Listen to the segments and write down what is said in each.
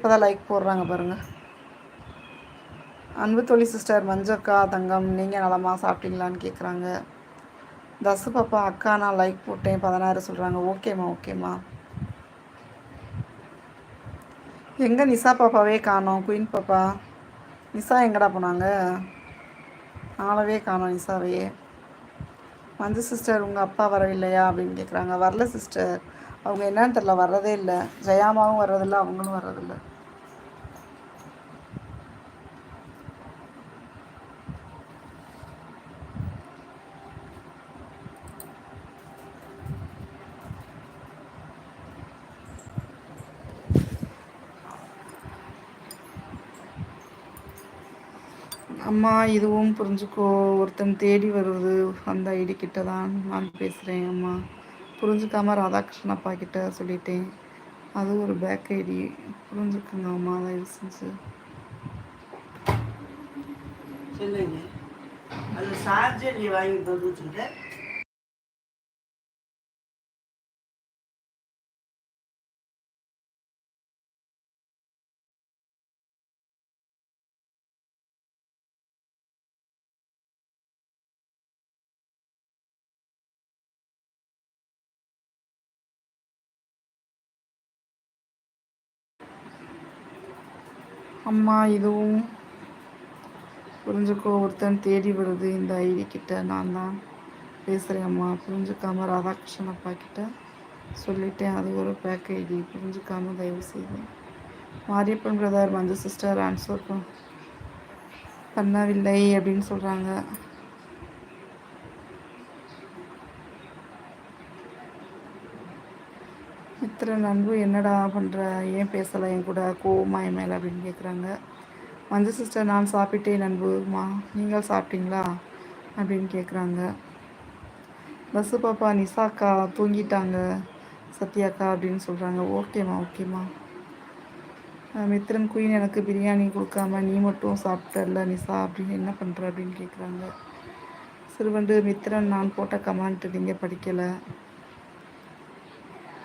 இப்போதான் லைக் போடுறாங்க பாருங்கள் அன்பு தொழில் சிஸ்டர் மஞ்சக்கா தங்கம் நீங்கள் நலமாக சாப்பிட்டீங்களான்னு கேட்குறாங்க தசு பாப்பா அக்கா நான் லைக் போட்டேன் பதினாறு சொல்கிறாங்க ஓகேம்மா ஓகேம்மா எங்கே நிசா பாப்பாவே காணோம் குயின் பாப்பா? நிசா எங்கடா போனாங்க? ஆளவே காணோம் நிசாவையே மஞ்சு சிஸ்டர் உங்கள் அப்பா வரவில்லையா? அப்படின்னு கேட்குறாங்க வரல சிஸ்டர் அவங்க என்னன்னு தெரில வர்றதே இல்லை. ஜெயாமாவும் வர்றதில்லை அவங்களும் வர்றதில்லை. அம்மா இதுவும் புரிஞ்சுக்கோ. ஒருத்தன் தேடி வருவது அந்த ஐடி கிட்ட தான் நான் பேசுகிறேன் அம்மா. புரிஞ்சுக்காம ராதாகிருஷ்ணன் அப்பா கிட்ட சொல்லிட்டேன். அது ஒரு பேக் ஐடி. புரிஞ்சுக்குங்க அம்மா தயவு செஞ்சு. சொல்லுங்க. அது சார்ஜர் நீ வாங்கி தந்து அம்மா இதுவும் புரிஞ்சுக்கோ ஒருத்தன் தேடி வருது. இந்த ஐடி கிட்ட நான் தான் பேசுகிறேன் அம்மா. புரிஞ்சுக்காம ராதாகிருஷ்ணன் அப்பா கிட்ட சொல்லிட்டேன். அது ஒரு பேக் ஐடி. புரிஞ்சுக்காம தயவு செய்து. Mariyappan brother Manju sister answer பண்ணவில்லை அப்படின்னு சொல்கிறாங்க மித்திரன் நண்பு என்னடா பண்ணுற ஏன் பேசலை? என் கூட கோவமா என் மேலே அப்படின்னு கேட்குறாங்க மஞ்சள் சிஸ்டர் நான் சாப்பிட்டேன் நண்புமா நீங்கள் சாப்பிட்டீங்களா? அப்படின்னு கேட்குறாங்க பஸ்ஸு பாப்பா நிசாக்கா தூங்கிட்டாங்க. சத்யாக்கா அப்படின்னு சொல்கிறாங்க ஓகேம்மா ஓகேம்மா மித்திரன் குயின் எனக்கு பிரியாணி கொடுக்காம நீ மட்டும் சாப்பிட்டல நிசா அப்படின்னு என்ன பண்ணுற அப்படின்னு கேட்குறாங்க சிறுவண்டு மித்திரன் நான் போட்ட கமெண்ட் நீங்கள் படிக்கலை.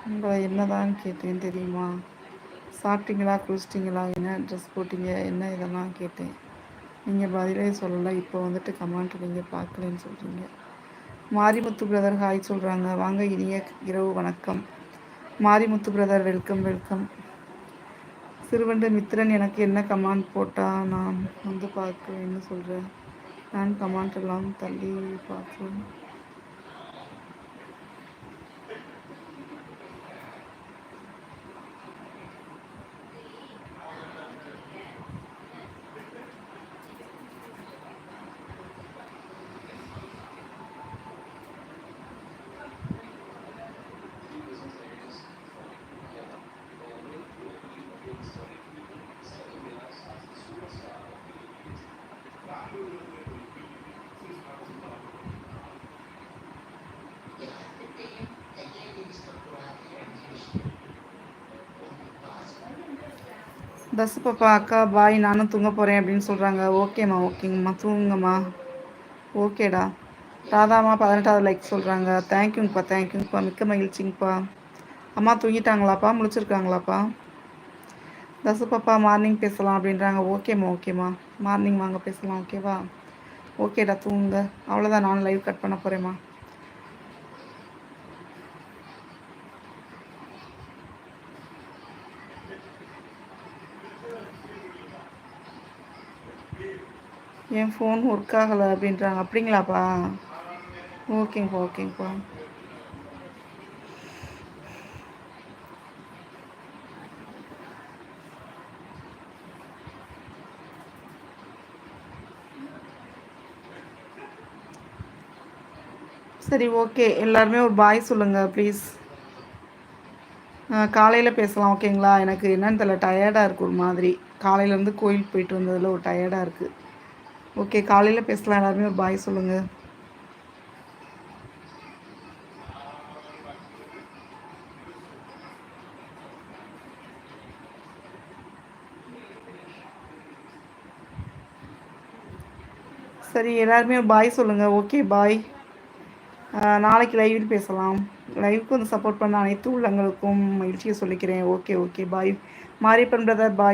உங்களை என்னதான் கேட்டேன் தெரியுமா? சாப்பிட்டீங்களா குளிச்சிட்டிங்களா என்ன ட்ரெஸ் போட்டிங்க என்ன இதெல்லாம் கேட்டேன். நீங்கள் பதிலே சொல்லலை இப்போ வந்துட்டு கமெண்ட் நீங்கள் பார்க்கலன்னு சொல்கிறீங்க மாரிமுத்து பிரதர் ஹாய் சொல்கிறாங்க வாங்க இனிய இரவு வணக்கம். Marimuthu brother welcome welcome Siruvandu Mithiran எனக்கு என்ன கமாண்ட் போட்டால் நான் வந்து பார்க்குறேன்னு சொல்கிறேன் நான் கமாண்ட் எல்லாம் தள்ளி பார்க்குறேன். தசு பாப்பா அக்கா பாய் நானும் தூங்க போகிறேன் அப்படின்னு சொல்கிறாங்க ஓகேம்மா ஓகேங்கம்மா தூங்குங்கம்மா. ஓகேடா ராதாம்மா பதினெட்டாவது லைக் சொல்கிறாங்க தேங்க்யூங்கப்பா தேங்க்யூங்கப்பா மிக்க மகிழ்ச்சிங்கப்பா. அம்மா தூங்கிட்டாங்களாப்பா? முடிச்சிருக்காங்களாப்பா தசு பாப்பா மார்னிங் பேசலாம் அப்படின்றாங்க. ஓகேம்மா ஓகேம்மா மார்னிங் வாங்க பேசலாம். ஓகேவா ஓகேடா தூங்குங்க. அவ்வளோதான் நானும் லைவ் கட் பண்ண போகிறேம்மா என் ஃபோன் ஒர்க் ஆகலை அப்படின்றாங்க. அப்படிங்களாப்பா? ஓகேங்கப்பா ஓகேங்கப்பா. சரி ஓகே. எல்லாருமே ஒரு பாய் சொல்லுங்கள் ப்ளீஸ் காலையில் பேசலாம் ஓகேங்களா? எனக்கு என்னன்னு தெரியல டயர்டாக இருக்குது ஒரு மாதிரி. காலையிலேருந்து கோயில் போயிட்டு வந்ததில் ஒரு டயர்டாக இருக்குது ஓகே காலையில் பேசலாம். எல்லாருமே ஒரு பாய் சொல்லுங்கள் சரி எல்லாருமே பாய் சொல்லுங்கள் ஓகே பாய் நாளைக்கு லைவில் பேசலாம். லைவுக்கு வந்து சப்போர்ட் பண்ண அனைத்து உள்ளங்களுக்கும் மகிழ்ச்சியை சொல்லிக்கிறேன். Okay okay bye Mariyappan brother bye